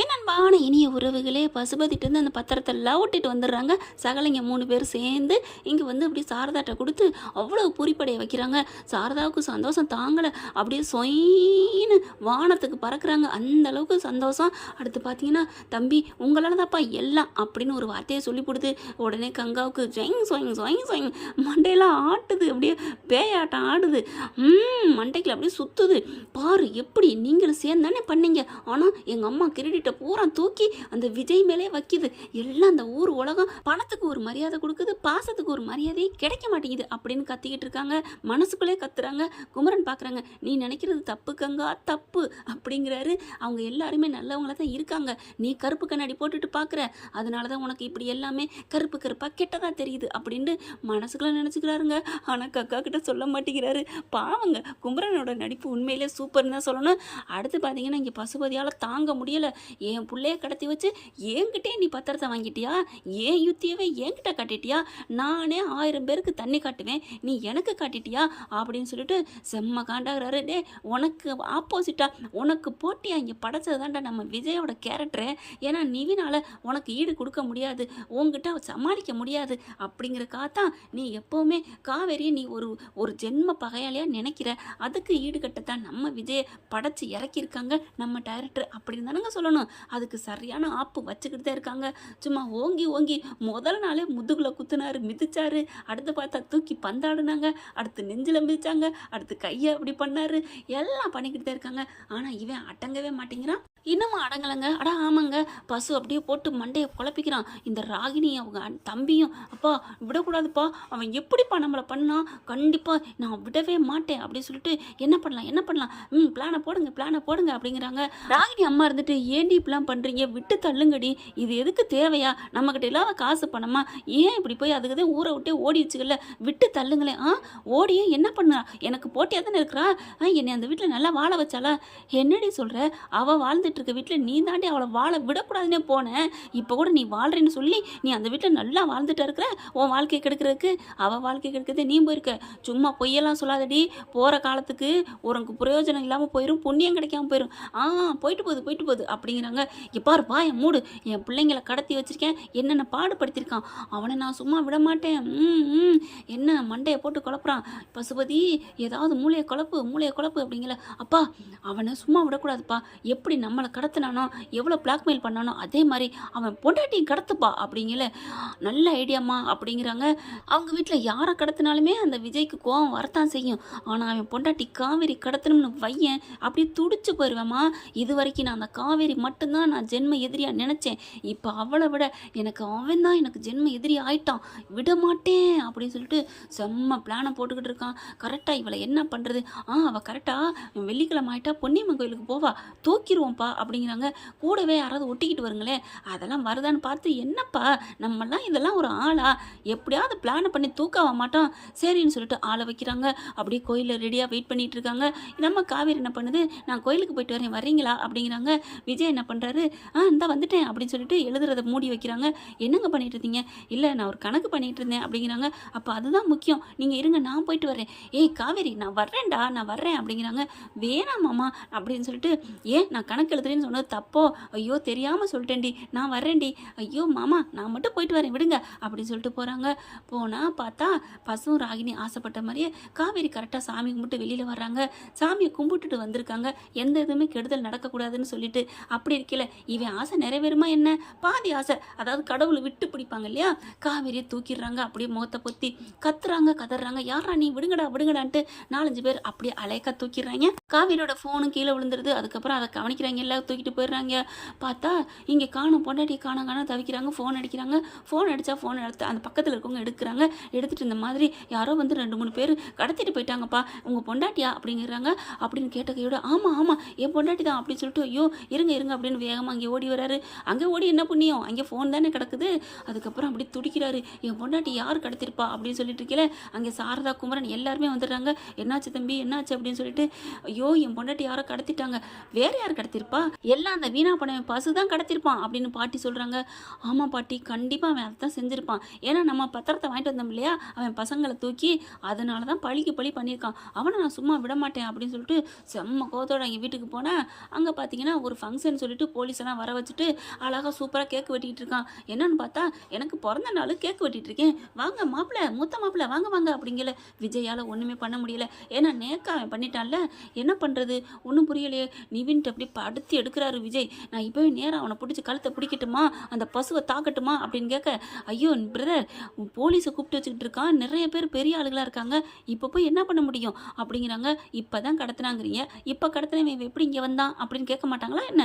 ஏன் அன்பான இனிய உறவுகளே பசுபதிட்டேருந்து அந்த பத்திரத்தை லவுட்டிட்டு வந்துடுறாங்க. சகலைங்க மூணு பேர் சேர்ந்து இங்கே வந்து அப்படியே சாரதாட்ட கொடுத்து அவ்வளோ பூரிப்படைய வைக்கிறாங்க. சாரதாவுக்கு சந்தோஷம் தாங்கலை. அப்படியே சொயின்னு வானத்துக்கு பறக்கிறாங்க. அந்த அளவுக்கு சந்தோஷம். அடுத்து பார்த்தீங்கன்னா தம்பி உங்களால் தான்ப்பா எல்லாம் அப்படின்னு ஒரு வார்த்தையை சொல்லி கொடுத்து உடனே கங்காவுக்கு ஜொயிங் சொயிங் சொயிங் சொயிங் மண்டையெல்லாம் ஆட்டுது. அப்படியே பேயாட்டம் ஆடுது. ம் மண்டைக்குள்ள அப்படியே சுற்றுது பாரு எப்படி நீங்களும் சேர்ந்து தானே பண்ணீங்க. ஆனால் எங்கள் அம்மா கிரெடிட்டை பூரா தூக்கி அந்த விஜய் மேலே வைக்கிது. எல்லாம் அந்த ஊர் உலகம் பணத்துக்கு ஒரு மரியாதை கொடுக்குது பாசத்துக்கு ஒரு மரியாதையே கிடைக்க மாட்டேங்குது அப்படின்னு கத்திக்கிட்டு இருக்காங்க. மனசுக்குள்ளே கத்துறாங்க குமரன் பார்க்குறாங்க நீ நினைக்கிறது தப்பு கங்கா தப்பு அப்படிங்கிறாரு. அவங்க எல்லாருமே நல்லவங்கள தான் இருக்காங்க. நீ கருப்பு கண்ணாடி போட்டுட்டு பார்க்குற அதனால தான் உனக்கு இப்படி எல்லாமே கருப்பு கருப்பாக கெட்டதாக தெரியுது அப்படின்ட்டு மனசுக்குள்ளே நினச்சிக்கிறாருங்க. ஆனால் கக்கா கிட்ட சொல்ல மாட்டேங்கிறாரு. பாவங்க குமரனோட நடிப்பு உண்மையிலே சூப்பர்னு தான் சொல்லணும். அடுத்து பார்த்தீங்கன்னா இங்கே பசுபதியால் தாங்க முடியலை. என் பிள்ளைய கடத்தி வச்சு என்கிட்டே நீ பத்திரத்தை வாங்கிட்டியா? ஏன் யுத்தியவே என்கிட்ட காட்டிட்டியா? நானே ஆயிரம் பேருக்கு தண்ணி காட்டுவேன். நீ எனக்கு காட்டிட்டியா? அப்படின்னு சொல்லிட்டு செம்ம காண்டாகிறாரு. டே உனக்கு ஆப்போசிட்டா உனக்கு போட்டியா? இங்கே படைச்சது தான்டா நம்ம விஜயோட கேரக்டரு ஏன்னா நிவினால் உனக்கு ஈடு கொடுக்க முடியாது. உன்கிட்ட சமாளிக்க முடியாது. அப்படிங்கிறக்காக தான் நீ எப்போவுமே காவேரியை நீ ஒரு ஒரு ஜென்ம பகையாளியாக நினைக்கிற. அதுக்கு ஈடுகட்டத்தான் நம்ம விஜயை படைச்சு இறக்கியிருக்காங்க நம்ம டைரக்டர் அப்படின்னு தானங்க சொல்லணும். அதுக்கு சரியான ஆப்பு வச்சுக்கிட்டு தான் இருக்காங்க. சும்மா ஓங்கி ஓங்கி முதல் நாளே முதுகுல குத்துனாரு மிதிச்சாரு. அடுத்து பார்த்தா தூக்கி பந்தாடினாங்க. அடுத்து நெஞ்சில் மிதிச்சாங்க. அடுத்து கையை அப்படி பண்ணாரு. எல்லாம் பண்ணிக்கிட்டு தான் இருக்காங்க. ஆனால் இவன் அடங்கவே மாட்டேங்கிறான். இன்னமும் அடங்கலைங்க. அடா ஆமாங்க. பசு அப்படியே போட்டு மண்டையை குழப்பிக்கிறான். இந்த ராகினி அவங்க தம்பியும் அப்பா விடக்கூடாதுப்பா. அவன் எப்படிப்பா நம்மளை பண்ணான் கண்டிப்பாக நான் விடவே மாட்டேன் அப்படின்னு சொல்லிட்டு என்ன பண்ணலாம்? என்ன பண்ணலாம்? ம் பிளானை போடுங்க பிளானை போடுங்க அப்படிங்கிறாங்க. ராகினி அம்மா இருந்துட்டு ஏண்டி இப்படிலாம் பண்ணுறீங்க விட்டு தள்ளுங்கடி. இது எதுக்கு தேவையா? நம்மக்கிட்ட இல்லாத காசு பணமா? ஏன் இப்படி போய் அதுக்கு தான் ஊரை விட்டே ஓடிடுச்சுக்கல விட்டு தள்ளுங்களேன். ஆ? ஓடியே என்ன பண்ணா எனக்கு போட்டியாக தானே இருக்கிறா? ஆ என்னை அந்த வீட்டில் நல்லா வாழ வச்சாலா என்னடி சொல்கிற அவள் வாழ்ந்துட்டு இருக்க வீட்டில் நீ தாண்டி அவளை வாழ விடக்கூடாதுன்னே போனேன் இப்போ கூட நீ வாழ்றேன்னு சொல்லி நீ அந்த வீட்டில் நல்லா வாழ்ந்துட்டு இருக்கிற உன் வாழ்க்கை கெடுக்கிறதுக்கு அவள் வாழ்க்கை கெடுக்கிறது நீ போயிருக்க. சும்மா பொய்யெல்லாம் சொல்லாதடி. போகிற காலத்துக்கு உனக்கு பிரயோஜனம் இல்லாமல் போயிடும் புண்ணியம் கிடைக்காம போயிடும் ஆ போயிட்டு போகுது போயிட்டு போகுது அப்படிங்கிறாங்க. எப்பாரு பா என் மூடு. என் பிள்ளைங்களை கடத்தி வச்சிருக்கேன். என்னென்ன பாடுபடுத்தியிருக்கான். அவனை நான் சும்மா விட மாட்டேன் ம் ம். என்ன மண்டையை போட்டு குழப்புறான். பசுபதி ஏதாவது மூளையை குழப்பு மூளையை குழப்பு அப்படிங்கிற அப்பா அவனை சும்மா விடக்கூடாதுப்பா. எப்படி நம்ம நம்மளை கடத்தினானோ எவ்வளோ பிளாக்மெயில் பண்ணானோ அதே மாதிரி அவன் பொண்டாட்டியும் கடத்துப்பா அப்படிங்கிற நல்ல ஐடியாம்மா அப்படிங்கிறாங்க. அவங்க வீட்டில் யாரை கடத்தினாலுமே அந்த விஜய்க்கு கோவம் வரத்தான் செய்யும். ஆனால் அவன் பொண்டாட்டி காவேரி கடத்தணும்னு வையன் அப்படி துடிச்சு போயிடுவேம்மா இது வரைக்கும் நான் அந்த காவேரி மட்டும்தான் நான் ஜென்ம எதிரியாக நினச்சேன். இப்போ அவளை விட எனக்கு அவன் தான் எனக்கு ஜென்ம எதிரி ஆயிட்டான். விட மாட்டேன் அப்படின்னு சொல்லிட்டு செம்ம பிளானை போட்டுக்கிட்டு இருக்கான். கரெக்டாக இவளை என்ன பண்ணுறது ஆ அவள் கரெக்டாக வெள்ளிக்கிழமை ஆயிட்டா பொன்னியம்மன் கோயிலுக்கு போவா. தூக்கிடுவோம்ப்பா. அப்படிங்கிறாங்க. கூடவே யாராவது ஒட்டிக்கிட்டு வருங்களே அதெல்லாம் வருதான்னு பார்த்து என்னப்பா நம்மலாம் இதெல்லாம் ஒரு ஆளா? எப்படியாவது பிளானை பண்ணி தூக்கவ மாட்டோம்? சரின்னு சொல்லிட்டு ஆளை வைக்கிறாங்க. அப்படியே கோயிலில் ரெடியாக வெயிட் பண்ணிட்டு இருக்காங்க. நம்ம காவேரி என்ன பண்ணுது? நான் கோயிலுக்கு போயிட்டு வரேன். வர்றீங்களா அப்படிங்கிறாங்க. விஜய் என்ன பண்ணுறாரு ஆ இந்த வந்துட்டேன். அப்படின்னு சொல்லிட்டு எழுதுறதை மூடி வைக்கிறாங்க. என்னங்க பண்ணிட்டு இருந்தீங்க இல்லை நான் ஒரு கணக்கு பண்ணிட்டு இருந்தேன். அப்படிங்கிறாங்க. அப்போ அதுதான் முக்கியம். நீங்கள் இருங்க நான் போயிட்டு வரேன். ஏய் காவேரி நான் வர்றேன்டா நான் வர்றேன். அப்படிங்கிறாங்க. வேணாம் மாமா. அப்படின்னு சொல்லிட்டு ஏன் நான் கணக்கு எழுதுறேன்னு சொன்னது தப்போ? ஐயோ தெரியாமல் சொல்லிட்டேன்டி. நான் வர்றேன்டி. ஐயோ மாமா நான் மட்டும் போயிட்டு வரேன். விடுங்க. அப்படின்னு சொல்லிட்டு போகிறாங்க போனால் பார்த்தா பசுவும் ராகினி ஆசைப்பட்ட மாதிரியே காவேரி கரெக்டாக சாமி கும்பிட்டு வெளியில் வர்றாங்க. சாமியை கும்பிட்டுட்டு வந்திருக்காங்க. எந்த இதுவுமே கெடுதல் நடக்கக்கூடாதுன்னு சொல்லிட்டு அப்படி இருக்கல இவன் ஆசை நிறைவேறுமா என்ன? பாதி ஆசை. அதாவது கடவுளை விட்டு பிடிப்பாங்க இல்லையா? காவேரியை தூக்கிடுறாங்க அப்படியே முகத்தை பொத்தி கத்துறாங்க கதறாங்க. யாரா நீ? விடுங்கடா விடுங்கடான்ட்டு. நாலஞ்சு பேர் அப்படியே அலைக்க தூக்கிடுறாங்க. காவேரியோட ஃபோனும் கீழே விழுந்துருது. அதுக்கப்புறம் அதை கவனிக்கிறாங்க. எல்லாம் தூக்கிட்டு போயிடுறாங்க. பார்த்தா இங்கே காணும் பொண்டாட்டி காணும் காணும் தவிக்கிறாங்க ஃபோன் அடிக்கிறாங்க. ஃபோன் அடித்தா ஃபோன் எடுத்து அந்த பக்கத்தில் இருக்கவங்க எடுக்கிறாங்க. எடுத்துகிட்டு இந்த மாதிரி யாரோ வந்து ரெண்டு மூணு பேர் கடத்திட்டு போயிட்டாங்கப்பா. உங்கள் பொண்டாட்டியா? அப்படிங்கிறாங்க. அப்படின்னு கேட்ட கையோட ஆமாம் ஆமாம் என் பொண்டாட்டி தான் அப்படின்னு சொல்லிட்டு ஐயோ இருங்க இருங்க அப்படின்னு வேகமாக அங்கே ஓடி வராரு. அங்கே ஓடி என்ன புண்ணியம்? அங்கே ஃபோன் தானே கிடக்குது. அதுக்கப்புறம் அப்படி துடிக்கிறாரு. என் பொண்டாட்டி யார் கடத்திருப்பா? அப்படின்னு சொல்லிட்டு இருக்கல அங்கே சாரதா குமரன் எல்லாருமே வந்துடுறாங்க. என்னாச்சு தம்பி? என்னாச்சு? அப்படின்னு சொல்லிட்டு ஐயோ என் பொண்டாட்டி யாரோ கடத்திட்டாங்க. வேறு யார் கடத்திருப்பா? எல்லாம் அந்த வீணா பண்ணவன் பசு தான் கடத்திருப்பான் அப்படின்னு பாட்டி சொல்கிறாங்க ஆமாம் பாட்டி கண்டிப்பாக அவன் அதை தான் செஞ்சுருப்பான். ஏன்னா நம்ம பத்திரத்தை வாங்கிட்டு வந்தோம் இல்லையா? அவன் பசங்களை தூக்கி அதனால தான் பழிக்கு பழி பண்ணியிருக்கான். அவனை நான் சும்மா விட மாட்டேன் அப்படின்னு சொல்லிட்டு செம்ம கோத்தோட எங்கள் வீட்டுக்கு போனேன் அங்கே பார்த்தீங்கன்னா ஒரு ஃபங்க்ஷன் சொல்லிட்டு போலீஸ் எல்லாம் வர வச்சுட்டு அழகாக சூப்பராக கேக் வெட்டிக்கிட்டு இருக்கான். என்னன்னு பார்த்தா எனக்கு பிறந்த நாள் கேக் வெட்டிட்டு இருக்கேன். வாங்க மாப்பிள்ளை மூத்த மாப்பிள்ளை வாங்க வாங்க அப்படிங்கல. விஜயால் ஒன்றுமே பண்ண முடியல. ஏன்னா நேக்கா அவன் பண்ணிட்டான்ல. என்ன பண்ணுறது ஒன்றும் புரியலையே. நிவின்ட்டு அப்படி படுத்து எடுக்கிறாரு விஜய். நான் இப்போவே நேரம் அவனை பிடிச்சி கழுத்தை பிடிக்கட்டுமா? அந்த பசுவை தாக்கட்டுமா? அப்படின்னு கேட்க ஐயோ பிரதர் போலீஸை கூப்பிட்டு வச்சுக்கிட்டு இருக்கான் நிறைய பேர் பெரிய ஆளுகளாக இருக்காங்க. இப்போ போய் என்ன பண்ண முடியும்? அப்படிங்கிறாங்க. இப்போ தான் கடத்தினாங்கிறீங்க. இப்போ கடத்தினவன் எப்படி இங்கே வந்தான்? அப்படின்னு கேட்க மாட்டாங்களா என்ன?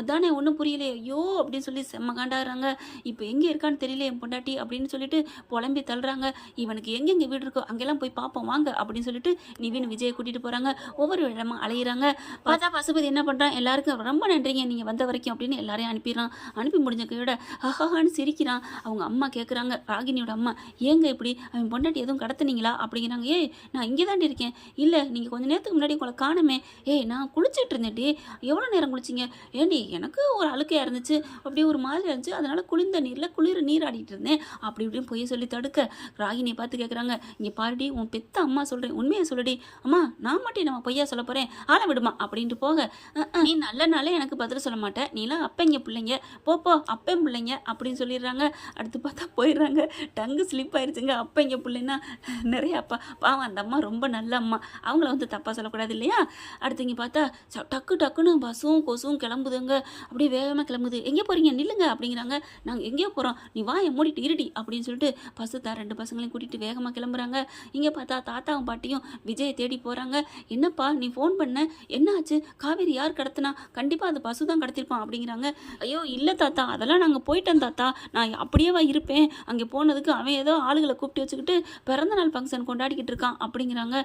அதானே ஒன்றும் புரியலையே. ஐயோ அப்படின்னு சொல்லி செம்ம காண்டாடுறாங்க. இப்போ எங்கே இருக்கான்னு தெரியல என் பொண்டாட்டி? அப்படின்னு சொல்லிட்டு புலம்பி தள்ளுறாங்க. இவனுக்கு எங்கெங்கே வீடு இருக்கோ அங்கெல்லாம் போய் பார்ப்போம். வாங்க. அப்படின்னு சொல்லிட்டு நிவின் விஜயை கூட்டிகிட்டு போகிறாங்க ஒவ்வொரு இடமா அலையிறாங்க. பார்த்தா பசுபதி என்ன பண்ணுறான் எல்லாருக்கும் ரொம்ப நன்றிங்க. நீங்கள் வந்த வரைக்கும் அப்படின்னு எல்லாரையும் அனுப்பிடுறான். அனுப்பி முடிஞ்ச கையோட ஹஹான்னு சிரிக்கிறான். அவங்க அம்மா கேட்குறாங்க ராகினியோட அம்மா ஏங்க இப்படி? அவன் பொண்டாட்டி எதுவும் கடத்துனீங்களா? அப்படிங்கிறாங்க. ஏய் நான் இங்கே தாண்டி இருக்கேன். இல்லை நீங்கள் கொஞ்ச நேரத்துக்கு முன்னாடி உங்களை காணுமே. ஏய் நான் குளிச்சுட்டு இருந்தேன்டி எவ்வளோ நேரம் குளிச்சிங்க? ஏண்டி எனக்கு ஒரு அழுக்கையாக இருந்துச்சு. அப்படியே ஒரு மாதிரி இருந்துச்சு. அதனால் குளிர்ந்த நீரில் குளிர நீர் ஆடிட்டு இருந்தேன். அப்படி இப்படின்னு போய் சொல்லி தடுக்க ராகினியை பார்த்து கேட்குறாங்க இங்கே பாருடி உன் பெத்த அம்மா சொல்கிறேன் உண்மையை சொல்லுடி அம்மா நான் மட்டும் நம்ம பொய்யா சொல்ல போகிறேன் ஆள விடுமா? அப்படின்ட்டு போக நீ நல்ல நாளே எனக்கு பதில் சொல்ல மாட்டேன். நீலாம் அப்பங்க பிள்ளைங்க. போப்போ அப்பேன் பிள்ளைங்க. அப்படின்னு சொல்லிடுறாங்க. அடுத்து பார்த்தா போயிடுறாங்க. டங்கு ஸ்லிப் ஆயிடுச்சுங்க அப்பங்க பிள்ளைன்னா நிறைய அப்பா. பாவம் அந்த அம்மா ரொம்ப நல்ல அம்மா. அவங்கள வந்து தப்பாக சொல்லக்கூடாது இல்லையா? அடுத்து இங்கே பார்த்தா ச- டக்கு டக்குன்னு பஸ்ஸும் கொசும் கிளம்புதுங்க. அப்படியே வேகமாக கிளம்புது. எங்கே போகிறீங்க நில்லுங்க. அப்படிங்கிறாங்க. நாங்கள் எங்கேயோ போகிறோம் நீ வாயை மூடிட்டு இருடி. அப்படின்னு சொல்லிட்டு பஸ்ஸு தான் ரெண்டு பசங்களையும் கூட்டிகிட்டு வேகமாக கிளம்புறாங்க. இங்கே பார்த்தா தாத்தாவும் பாட்டியும் விஜயை தேடி போகிறாங்க என்னப்பா நீ ஃபோன் பண்ண? என்னாச்சு காவேரி யார் கடத்தினா? கண்டிப்பாக அது பசு தான் கடத்திருப்பான் அப்படிங்கிறாங்க. ஐயோ இல்லை தாத்தா அதெல்லாம் நாங்கள் போயிட்டோம் தாத்தா. நான் அப்படியேவா இருப்பேன். அங்கே போனதுக்கு அவன் ஏதோ ஆளுகளை கூப்பிட்டு வச்சுக்கிட்டு பிறந்தநாள் ஃபங்க்ஷன் கொண்டாடிக்கிட்டு இருக்கான் அப்படிங்கிறாங்க.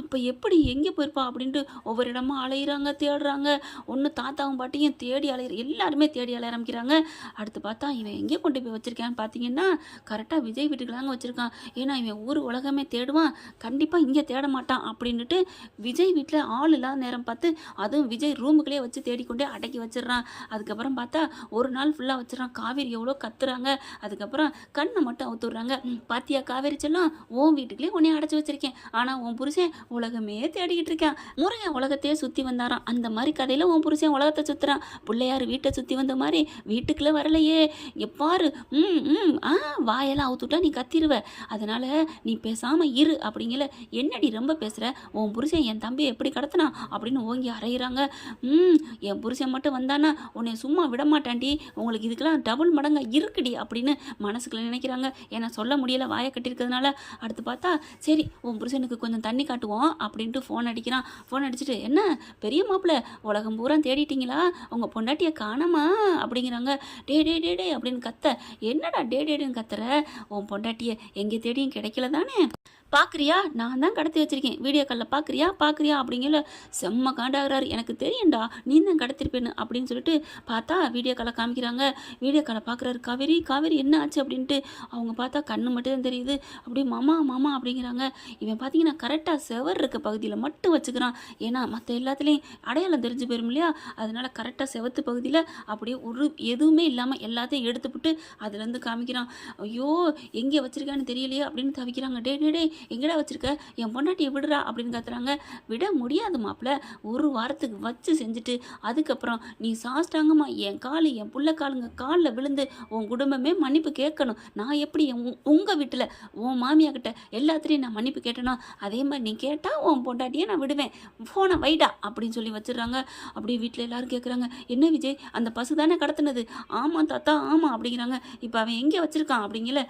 அப்போ எப்படி எங்கே போயிருப்பா அப்படின்ட்டு ஒவ்வொரு இடமா அலையிறாங்க தேடுறாங்க. ஒன்று தாத்தாவும் பாட்டியும் தேடி அலையிற எல்லாருமே தேடி அலைய ஆரம்பிக்கிறாங்க. அடுத்து பார்த்தா இவன் எங்கே கொண்டு போய் வச்சிருக்கான்னு பார்த்தீங்கன்னா கரெக்டாக விஜய் வீட்டுக்குலாங்க வச்சுருக்கான். ஏன்னா இவன் ஊர் உலகமே தேடுவான். கண்டிப்பாக இங்கே தேட மாட்டான் அப்படின்னுட்டு விஜய் வீட்டில் ஆள் இல்லாத நேரம் பார்த்து அதுவும் விஜய் ரூமுக்குள்ளே வச்சு தேடி தேடிக்கொண்டே அடக்கி வச்சிடுறான். அதுக்கப்புறம் பார்த்தா ஒரு நாள் ஃபுல்லாக வச்சிடறான். காவேரி எவ்வளோ கத்துறாங்க. அதுக்கப்புறம் கண்ணை மட்டும் அவுத்துடுறாங்க. பாத்தியா காவேரி செல்லம்? உன் வீட்டுக்குள்ளேயே உன்னை அடைச்சி வச்சிருக்கேன். ஆனால் உன் புருஷன் உலகமே தேடிக்கிட்டு இருக்கான். முருகன் உலகத்தையே சுற்றி வந்தாராம். அந்த மாதிரி கதையில் உன் புருஷன் உலகத்தை சுற்றுறான் பிள்ளையார் வீட்டை சுற்றி வந்த மாதிரி வீட்டுக்குள்ளே வரலையே. எப்பாரு ம் ம் ஆ வாயெல்லாம் அவுத்துட்டா நீ கத்திருவ. அதனால் நீ பேசாமல் இரு அப்படிங்கல. என்னடி ரொம்ப பேசுகிற உன் புருஷன் என் தம்பி எப்படி கடத்தினா அப்படின்னு ஓங்கி அறையிறாங்க. ம் என் புருஷன் மட்டும் வந்தானா உன்னை சும்மா விட மாட்டான்டி உங்களுக்கு இதுக்கெல்லாம் டபுள் மடங்கா இருக்குடி அப்படின்னு மனசுக்குள்ள நினைக்கிறாங்க. ஏன்னா சொல்ல முடியல வாயை கட்டியிருக்கிறதுனால. அடுத்து பார்த்தா சரி உன் புருஷனுக்கு கொஞ்சம் தண்ணி காட்டுவோம் அப்படின்ட்டு ஃபோன் அடிக்கிறான். ஃபோன் அடிச்சுட்டு என்ன பெரிய மாப்பிள்ள உலகம் பூரா தேடிட்டீங்களா? உங்கள் பொண்டாட்டியை காணாமா? அப்படிங்கிறாங்க. டே டே டே டே அப்படின்னு கத்த. என்னடா டே டேன்னு கத்துற? உன் பொண்டாட்டியை எங்கே தேடியும் கிடைக்கல தானே? பார்க்குறியா நான் தான் கடத்தி வச்சிருக்கேன். வீடியோ காலில் பார்க்குறியா பார்க்குறியா அப்படிங்கிற செம்ம காண்டாகிறாரு. எனக்கு தெரியும்டா. நீ தான் கடத்திருப்பேன்னு அப்படின்னு சொல்லிட்டு பார்த்தா வீடியோ காலை காமிக்கிறாங்க. வீடியோ காலை பார்க்குறாரு காவேரி காவேரி என்ன ஆச்சு? அப்படின்ட்டு அவங்க பார்த்தா கண்ணு மட்டும் தான் தெரியுது. அப்படியே மாமா மாமா அப்படிங்கிறாங்க. இவன் பார்த்தீங்கன்னா கரெக்டாக செவர் இருக்க பகுதியில் மட்டும் வச்சுக்கிறான். ஏன்னா மற்ற எல்லாத்துலேயும் அடையாளம் தெரிஞ்சு போயிரும் இல்லையா? அதனால கரெக்டாக செவத்து பகுதியில் அப்படியே ஒரு எதுவுமே இல்லாமல் எல்லாத்தையும் எடுத்துவிட்டு அதுலேருந்து காமிக்கிறான். ஐயோ எங்கே வச்சுருக்கான்னு தெரியலையே அப்படின்னு தவிக்கிறாங்க. டே டே டே எங்கடா வச்சிருக்க? என் பொண்டாட்டியை விடுறா அப்படின்னு கத்துறாங்க. விட முடியாது மாப்பிள்ள. ஒரு வாரத்துக்கு வச்சு செஞ்சுட்டு அதுக்கப்புறம் நீ சாஸ்டாங்கம்மா என் கால் என் புள்ள காலுங்க காலில் விழுந்து உன் குடும்பமே மன்னிப்பு கேட்கணும். நான் எப்படி என் உ- வீட்டில் உன் மாமியாக்கிட்ட எல்லாத்திலையும் எல்லாத்துலேயும் நான் மன்னிப்பு கேட்டேனோ அதே மாதிரி நீ கேட்டால் உன் பொண்டாட்டியே நான் விடுவேன். ஃபோனை வைடா அப்படின்னு சொல்லி வச்சிடுறாங்க. அப்படியே வீட்டில் எல்லாரும் கேட்குறாங்க என்ன விஜய் அந்த பசு தானே கடத்தினது? ஆமாம் தாத்தா ஆமாம் அப்படிங்கிறாங்க. இப்போ அவன் எங்கே வச்சுருக்கான் அப்படிங்கல?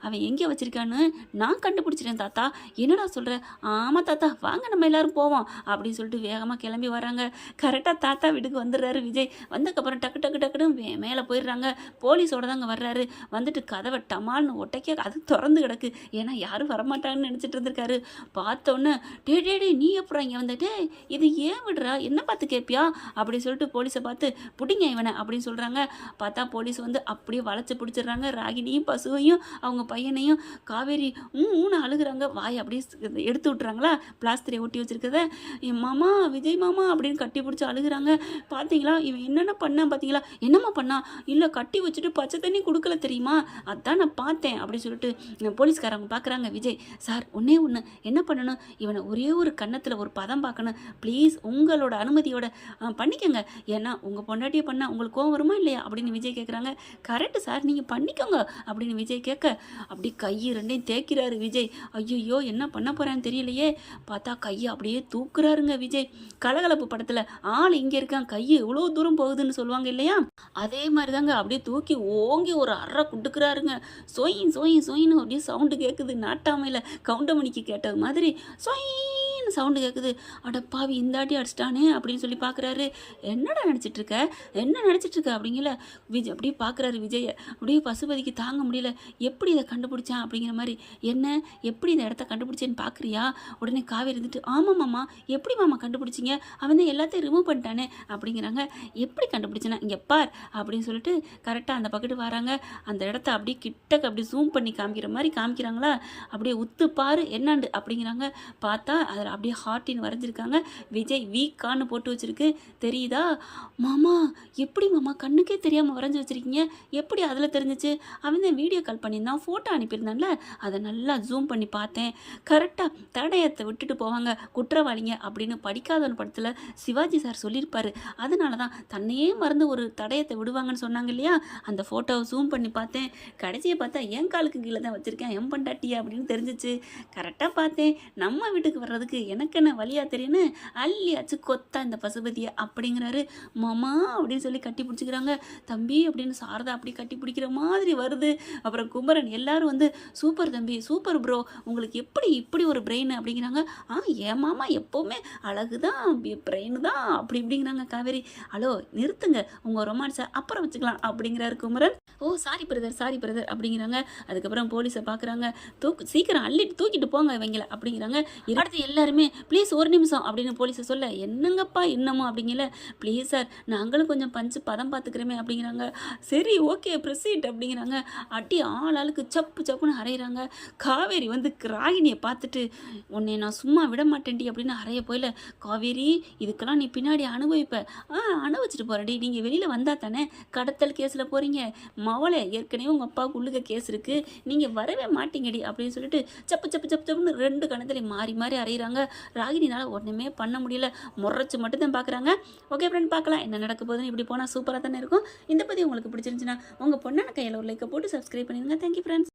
அவன் எங்கே வச்சுருக்கான்னு நான் கண்டுபிடிச்சிட்டேன் தாத்தா என்னடா சொல்கிற ஆமாம் தாத்தா வாங்க நம்ம எல்லாரும் போவோம் அப்படின்னு சொல்லிட்டு வேகமாக கிளம்பி வராங்க கரெக்டாக தாத்தா வீட்டுக்கு வந்துடுறாரு விஜய். வந்ததுக்கப்புறம் டக்கு டக்கு டக்குன்னு மேலே போயிடுறாங்க. போலீஸோட தாங்க வர்றாரு. வந்துட்டு கதவை டமால்னு ஒட்டைக்க அது திறந்து கிடக்கு. ஏன்னா யாரும் வரமாட்டாங்கன்னு நினச்சிட்டு இருந்திருக்காரு. பார்த்தோன்னே டே டே டே நீ எப்படா இங்கே வந்துட்டு இது ஏன் விடுறா? என்ன பார்த்து கேட்பியா அப்படி சொல்லிட்டு போலீஸை பார்த்து பிடிங்க இவனை அப்படின்னு சொல்கிறாங்க பார்த்தா போலீஸ் வந்து அப்படியே வளைச்சி பிடிச்சிடுறாங்க. ராகினியும் பசுவையும் அவங்க பையனையும் காவேரி ஊன்னு அழுகுறாங்க. அழுகுறாங்க வாய் அப்படியே எடுத்து விட்றாங்களா பிளாஸ்டரை ஒட்டி வச்சுருக்கத. என் மாமா விஜய் மாமா அப்படின்னு கட்டி பிடிச்சி அழுகுறாங்க. பார்த்தீங்களா இவன் என்னென்ன பண்ணான் பார்த்தீங்களா என்னம்மா பண்ணா? இல்லை கட்டி வச்சுட்டு பச்சை தண்ணி கொடுக்கல தெரியுமா? அதான் நான் பார்த்தேன் அப்படின்னு சொல்லிட்டு போலீஸ்காரவங்க போலீஸ்காரங்க பார்க்குறாங்க விஜய். சார் ஒன்றே ஒன்று என்ன பண்ணணும்? இவனை ஒரே ஒரு கன்னத்தில் ஒரு பதம் பார்க்கணும் ப்ளீஸ் உங்களோட அனுமதியோட பண்ணிக்கோங்க. ஏன்னா உங்கள் பொண்டாட்டியை பண்ணால் உங்களுக்கு கோவம் வருமா இல்லையா? அப்படின்னு விஜய் கேட்குறாங்க கரெக்டு சார் நீங்கள் பண்ணிக்கோங்க அப்படின்னு விஜய் கேட்க அப்படி கை ரெண்டையும் தேய்க்கிறாரு விஜய். ஐயோ என்ன பண்ண போகிறான்னு தெரியலையே. பார்த்தா கையை அப்படியே தூக்குறாருங்க விஜய். கலகலப்பு படத்தில் ஆள் இங்கே இருக்கான். கை இவ்வளோ தூரம் போகுதுன்னு சொல்லுவாங்க இல்லையா? அதே மாதிரி தாங்க அப்படியே தூக்கி ஓங்கி ஒரு அறை குட்டுக்கிறாருங்க சொயின் சொயின் சொயின்னு அப்படியே சவுண்டு கேட்குது நாட்டாமையில் கவுண்டமணிக்கு கேட்டது மாதிரி சொயின் திடீர்னு சவுண்டு கேட்குது அட பாவி இந்தாட்டி அடிச்சிட்டானே அப்படின்னு சொல்லி பார்க்குறாரு என்னடா நினச்சிட்டு இருக்க? என்ன நினச்சிட்டு இருக்க அப்படிங்கல. விஜய் அப்படியே பார்க்குறாரு விஜயை. அப்படியே பசுபதிக்கு தாங்க முடியல. எப்படி இதை கண்டுபிடிச்சான் அப்படிங்கிற மாதிரி. என்ன? எப்படி இந்த இடத்த கண்டுபிடிச்சேன்னு பார்க்குறியா உடனே காவி இருந்துட்டு ஆமாம் மாமா. எப்படி மாமா கண்டுபிடிச்சிங்க? அவன் தான் எல்லாத்தையும் ரிமூவ் பண்ணிட்டானே. அப்படிங்கிறாங்க. எப்படி கண்டுபிடிச்சனா இங்கே பார் அப்படின்னு சொல்லிட்டு கரெக்டாக அந்த பக்கெட்டு வராங்க. அந்த இடத்த அப்படியே கிட்டக்க அப்படி ஜூம் பண்ணி காமிக்கிற மாதிரி காமிக்கிறாங்களா? அப்படியே உத்து பாரு என்னாண்டு அப்படிங்கிறாங்க. பார்த்தா அதில் அப்படியே ஹார்ட்டின் வரைஞ்சிருக்காங்க. விஜய் வீக்கான்னு போட்டு வச்சுருக்கு. தெரியுதா? மாமா எப்படி மாமா? கண்ணுக்கே தெரியாமல் வரைஞ்சி வச்சிருக்கீங்க. எப்படி அதில் தெரிஞ்சிச்சு? அவன் தான் வீடியோ கால் பண்ணியிருந்தான். ஃபோட்டோ அனுப்பியிருந்தான்ல. அதை நல்லா ஜூம் பண்ணி பார்த்தேன். கரெக்டாக தடயத்தை விட்டுட்டு போவாங்க. குற்றவாளிங்க அப்படின்னு படிக்காதவன் படத்தில் சிவாஜி சார் சொல்லியிருப்பார். அதனால தான் தன்னையே மறந்து ஒரு தடயத்தை விடுவாங்கன்னு சொன்னாங்க இல்லையா? அந்த ஃபோட்டோவை ஜூம் பண்ணி பார்த்தேன். கடைசியை பார்த்தா என் காலுக்கு கீழே தான் வச்சுருக்கேன். என் பண்டாட்டியா அப்படின்னு தெரிஞ்சிச்சு. கரெக்டாக பார்த்தேன். நம்ம வீட்டுக்கு வர்றதுக்கு எனக்கு என்ன வழியா தெரியுன்னு அள்ளி அச்சு கொத்தா இந்த பசுபதியை அப்படிங்கிறாரு. மாமா அப்படின்னு சொல்லி கட்டி பிடிச்சிக்கிறாங்க. தம்பி அப்படின்னு சாரதா அப்படி கட்டி பிடிக்கிற மாதிரி வருது. அப்புறம் குமரன் எல்லாரும் வந்து சூப்பர் தம்பி சூப்பர் ப்ரோ உங்களுக்கு எப்படி இப்படி ஒரு பிரெயின் அப்படிங்கிறாங்க. ஆ ஏன் மாமா எப்போவுமே அழகு தான் பிரெயின் தான். அப்படி இப்படிங்கிறாங்க காவேரி. ஹலோ நிறுத்துங்க. உங்கள் ரொமான்ஸை அப்புறம் வச்சுக்கலாம் அப்படிங்கிறாரு Kumaran. Oh sorry brother sorry brother அப்படிங்கிறாங்க. அதுக்கப்புறம் போலீஸை பார்க்குறாங்க தூக்கு சீக்கிரம் அள்ளிட்டு தூக்கிட்டு போங்க இவங்கள அப்படிங்கிறாங்க. அடுத்து எல்லாருமே ப்ளீஸ் ஒரு நிமிஷம் அப்படின்னு போலீஸை சொல்ல என்னங்கப்பா இன்னமும்? அப்படிங்கல ப்ளீஸ் சார் நாங்களும் கொஞ்சம் பஞ்சு பதம் பார்த்துக்கிறோமே அப்படிங்கிறாங்க. சரி ஓகே ப்ரொசீட் அப்படிங்கிறாங்க. அடி ஆள் ஆளுக்கு சப்பு சப்புன்னு அரைகிறாங்க காவேரி வந்து ராகினியை பார்த்துட்டு உன்னை நான் சும்மா விட மாட்டேன்டி அப்படின்னு அறைய போயில காவேரி இதுக்கெல்லாம் நீ பின்னாடி அனுபவிப்ப. ஆ அனுபவிச்சுட்டு போறடி நீங்கள் வெளியில் வந்தால் தானே கடத்தல் கேஸில் போகிறீங்க மவளை ஏற்கனவே உங்கள் அப்பாவுக்கு உள்ளுக கேஸ் இருக்குது நீங்கள் வரவே மாட்டீங்கடி அப்படின்னு சொல்லிட்டு சப்பு சப்பு சப்பு சப்புன்னு ரெண்டு கணத்துலையும் மாறி மாறி அறையிறாங்க. ராகினினால் ஒன்றுமே பண்ண முடியல. முறைச்சு மட்டும்தான் பார்க்குறாங்க ஓகே ஃப்ரெண்ட் பார்க்கலாம். என்ன நடக்க போகுதுன்னு இப்படி போனால் சூப்பராக தானே இருக்கும். இந்த பற்றி உங்களுக்கு பிடிச்சிருந்துச்சுன்னா உங்கள் பொண்ணான கையில் ஒரு லைக்கை போட்டு சப்ஸ்கிரைப் பண்ணிடுங்க. Thank you friends